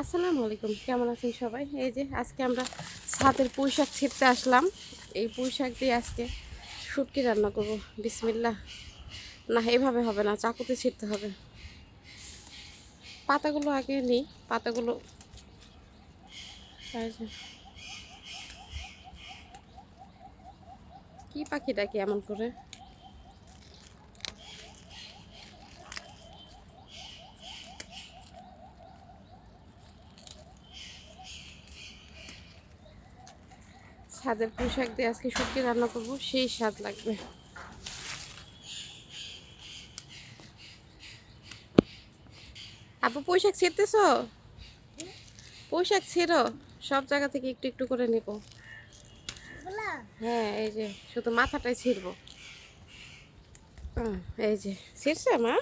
আসসালামু আলাইকুম। কেমন আছেন সবাই? এই যে আজকে আমরা ছাদের পুঁই শাক ছিঁড়তে আসলাম। এই পুঁইশাক দিয়ে আজকে শুটকি রান্না করব। বিসমিল্লা না, এভাবে হবে না, চাকুতে ছিঁড়তে হবে। পাতাগুলো আগে নিই। পাতাগুলো কি পাখি ডাকি এমন করে? ছাদের পোশাক দিয়ে আজকে শুটকি রান্না করব, সেই স্বাদ লাগবে। আপু, পোশাক ছিঁড়তেছ? পোশাক ছিঁড়ো, সব জায়গা থেকে একটু একটু করে নেব। হ্যাঁ এই যে, শুধু মাথাটাই ছিঁড়বো। এই যে, ছিঁড়ছে মা?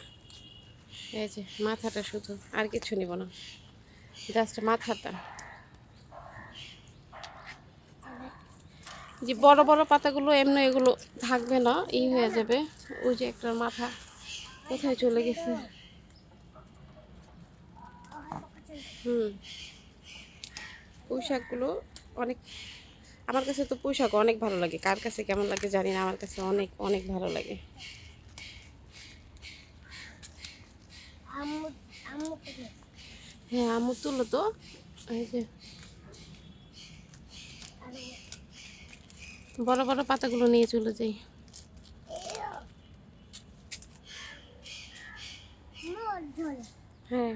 এই যে, মাথাটা শুধু, আর কিছু নিব না। জাস্ট মাথাটা। যে বড় বড় পাতাগুলো এমনি এগুলো থাকবে না ই হয়ে যাবে। ওই যে একটা মাথা কোথায় চলে গেছে? হুম। পোশাকগুলো অনেক আমার কাছে তো পোশাক অনেক ভালো লাগে। কার কাছে কেমন লাগে জানি না আমার কাছে অনেক অনেক ভালো লাগে। হ্যাঁ আমু তুলো তো। এই যে। বড় বড় পাতাগুলো নিয়ে চলে যাই। হ্যাঁ।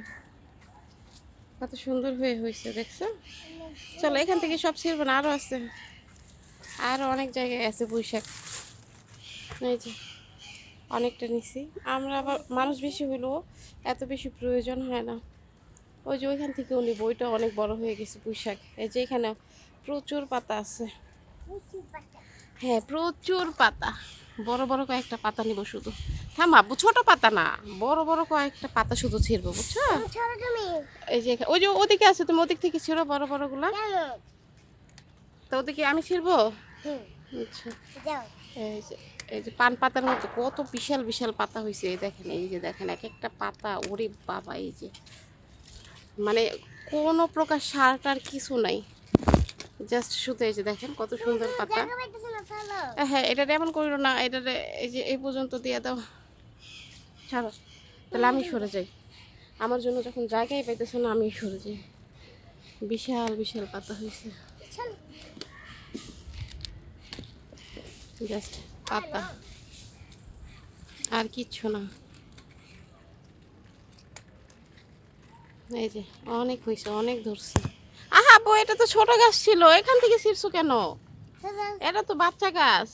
কত সুন্দর হয়ে হয়েছে, দেখছ? চলো, এখান থেকে সব ছিড়বো না আরও আছে। আরও অনেক জায়গায় আছে বৈশাখ। এই যে, অনেকটা নিছি। আমরা আবার মানুষ বেশি হলেও এত বেশি প্রয়োজন হয় না। ওই যে ওইখান থেকে উনি বইটা অনেক বড় হয়ে গেছে পুঁইশাক এই যে এখানে প্রচুর পাতা আছে। হ্যাঁ প্রচুর পাতা। বড় বড় কয়েকটা পাতা নিব শুধু। থাম আব্বু ছোট পাতা না। বড় বড় কয়েকটা পাতা শুধু ছিড়বো, বুঝছ? এই যে ওই যে ওদিকে আছে, তুমি ওদিক থেকে ছিড়ো বড় বড়গুলা তো ওদিকে আমি ছিড়বো? আচ্ছা। এই যে এই যে পান পাতার মতো কত বিশাল বিশাল পাতা হয়েছে এই দেখেন, এই যে দেখেন, এক একটা পাতা, ওরে বাবা, এই যে। মানে কোনো প্রকার সার টার কিছু নাই। জাস্ট শুধু এই যে দেখেন কত সুন্দর পাতা। হ্যাঁ এটা এমন করিল না এটা এই যে এই পর্যন্ত দিয়ে দাও। ছাড়ো তাহলে আমি সরে যাই। আমার জন্য যখন জায়গায় পাইতেছে না আমি সরে যাই। বিশাল বিশাল পাতা হয়েছে জাস্ট পাতা। আর কিচ্ছু না। এই যে অনেক হয়েছে অনেক ধরছে। আহা বউ এটা তো ছোট গাছ ছিল। এখান থেকে ছিঁড়ছো কেন? এটা তো বাচ্চা গাছ।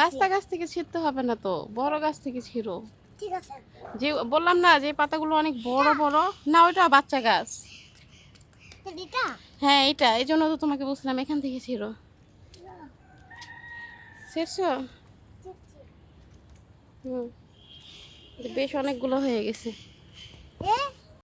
বাচ্চা গাছ থেকে ছিঁড়তে হবে না তো। বড় গাছ থেকে ছিঁড়ো। ঠিক আছে। যে বললাম না যে পাতাগুলো অনেক বড় বড়। না ওইটা বাচ্চা গাছ। হ্যাঁ এটা এই জন্য তো তোমাকে বলছিলাম এখান থেকে ছিঁড়ো। ছিঁড়ছো? হুম। বেশ অনেকগুলো হয়ে গেছে।